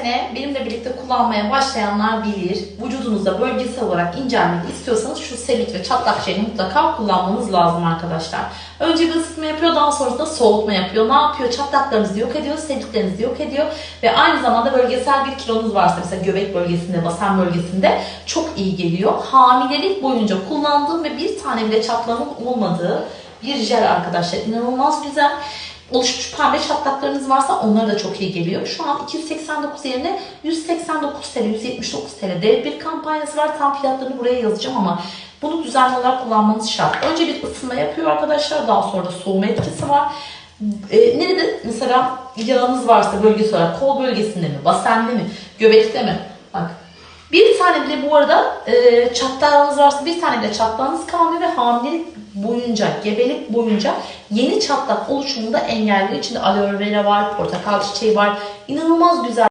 sene benimle birlikte kullanmaya başlayanlar bilir. Vücudunuzda bölgesel olarak incelmek istiyorsanız şu selit ve çatlak şeyini mutlaka kullanmanız lazım arkadaşlar. Önce bir ısıtma yapıyor, daha sonrasında soğutma yapıyor. Ne yapıyor? Çatlaklarınızı yok ediyor, selitlerinizi yok ediyor ve aynı zamanda bölgesel bir kilonuz varsa mesela göbek bölgesinde, basen bölgesinde çok iyi geliyor. Hamilelik boyunca kullandığım ve bir tane bile çatlağımın olmadığı bir jel arkadaşlar. İnanılmaz güzel. Oluşmuş pembe çatlaklarınız varsa onlara da çok iyi geliyor. Şu an 289 yerine 189 TL, 179 TL dev bir kampanyası var. Tam fiyatlarını buraya yazacağım ama bunu düzenli olarak kullanmanız şart. Önce bir ısınma yapıyor arkadaşlar. Daha sonra da soğuma etkisi var. E, nerede mesela yağınız varsa bölgesi olarak kol bölgesinde mi, basende mi, göbekte mi? Bak bir tane bile bu arada e, çatlağınız varsa bir tane bile çatlağınız kalmıyor ve hamilelik boyunca, gebelik boyunca yeni çatlak oluşumunu da engelliyor. İçinde aloe vera var, portakal çiçeği var. İnanılmaz güzel.